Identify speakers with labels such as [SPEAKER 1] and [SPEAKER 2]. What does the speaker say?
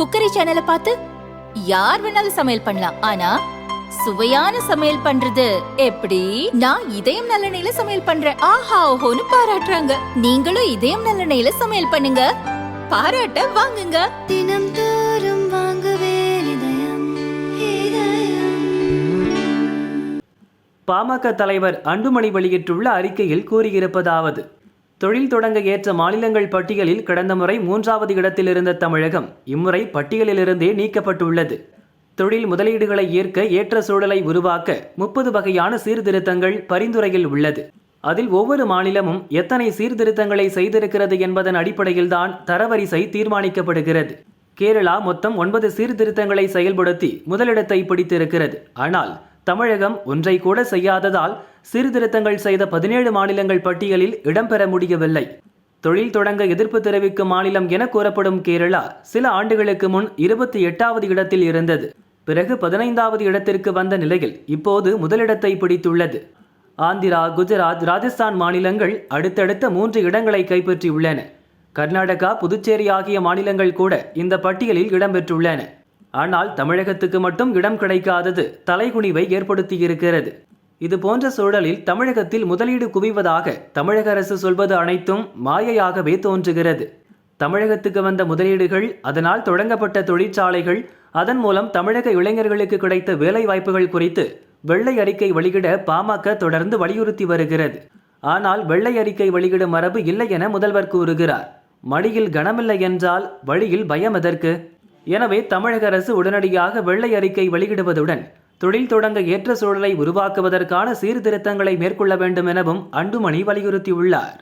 [SPEAKER 1] Cookery சேனலை பார்த்து யார் வேணாலும் சமையல் பண்ணலாம். ஆனா சுவையான சமையல் பண்றது எப்படி? நான் இதயம் நல்லெண்ணெயில சமையல் பண்றேன். ஆஹா ஓஹோன்னு பாராட்டுறாங்க. நீங்களும் இதயம் நல்லெண்ணெயில சமையல் பண்ணுங்க. பாராட்ட வாங்குங்க.
[SPEAKER 2] தினம் தோறும் வாங்குவே இதயம் இதயம்.
[SPEAKER 3] பாமக தலைவர் அன்புமணி வெளியிட்டுள்ள அறிக்கையில் கூறியிருப்பதாவது தொழில் தொடங்க ஏற்ற மாநிலங்கள் பட்டியலில் கடந்த முறை மூன்றாவது இடத்தில் இருந்த தமிழகம் இம்முறை பட்டியலிலிருந்தே நீக்கப்பட்டுள்ளது. தொழில் முதலீடுகளை ஏற்க ஏற்ற சூழலை உருவாக்க முப்பது வகையான சீர்திருத்தங்கள் பரிந்துரையில் உள்ளது. அதில் ஒவ்வொரு மாநிலமும் எத்தனை சீர்திருத்தங்களை செய்திருக்கிறது என்பதன் அடிப்படையில்தான் தரவரிசை தீர்மானிக்கப்படுகிறது. கேரளா மொத்தம் ஒன்பது சீர்திருத்தங்களை செயல்படுத்தி முதலிடத்தை பிடித்திருக்கிறது. ஆனால் தமிழகம் ஒன்றை கூட செய்யாததால் சீர்திருத்தங்கள் செய்த பதினேழு மாநிலங்கள் பட்டியலில் இடம்பெற முடியவில்லை. தொழில் தொடங்க எதிர்ப்பு தெரிவிக்கும் மாநிலம் என கூறப்படும் கேரளா சில ஆண்டுகளுக்கு முன் இருபத்தி எட்டாவது இடத்தில் இருந்தது. பிறகு பதினைந்தாவது இடத்திற்கு வந்த நிலையில் இப்போது முதலிடத்தை பிடித்துள்ளது. ஆந்திரா குஜராத் ராஜஸ்தான் மாநிலங்கள் அடுத்தடுத்த மூன்று இடங்களை கைப்பற்றியுள்ளன. கர்நாடகா புதுச்சேரி ஆகிய மாநிலங்கள் கூட இந்த பட்டியலில் இடம்பெற்றுள்ளன. ஆனால் தமிழகத்துக்கு மட்டும் இடம் கிடைக்காதது தலைகுனிவை ஏற்படுத்தியிருக்கிறது. இது போன்ற சூழலில் தமிழகத்தில் முதலீடு குவிவதாக தமிழக அரசு சொல்வது அனைத்தும் மாயையாகவே தோன்றுகிறது. தமிழகத்துக்கு வந்த முதலீடுகள் அதனால் தொடங்கப்பட்ட தொழிற்சாலைகள் அதன் மூலம் தமிழக இளைஞர்களுக்கு கிடைத்த வேலை வாய்ப்புகள் குறித்து வெள்ளை அறிக்கை வெளியிட பாமக தொடர்ந்து வலியுறுத்தி வருகிறது. ஆனால் வெள்ளை அறிக்கை வெளியிடும் மரபு இல்லை என முதல்வர் கூறுகிறார். மடியில் கனமில்லை என்றால் வழியில் பயம் எதற்கு? எனவே தமிழக அரசு உடனடியாக வெள்ளை அறிக்கை வெளியிடுவதுடன் தொழில் தொடங்க ஏற்ற சூழலை உருவாக்குவதற்கான சீர்திருத்தங்களை மேற்கொள்ள வேண்டும் எனவும் அன்புமணி வலியுறுத்தியுள்ளார்.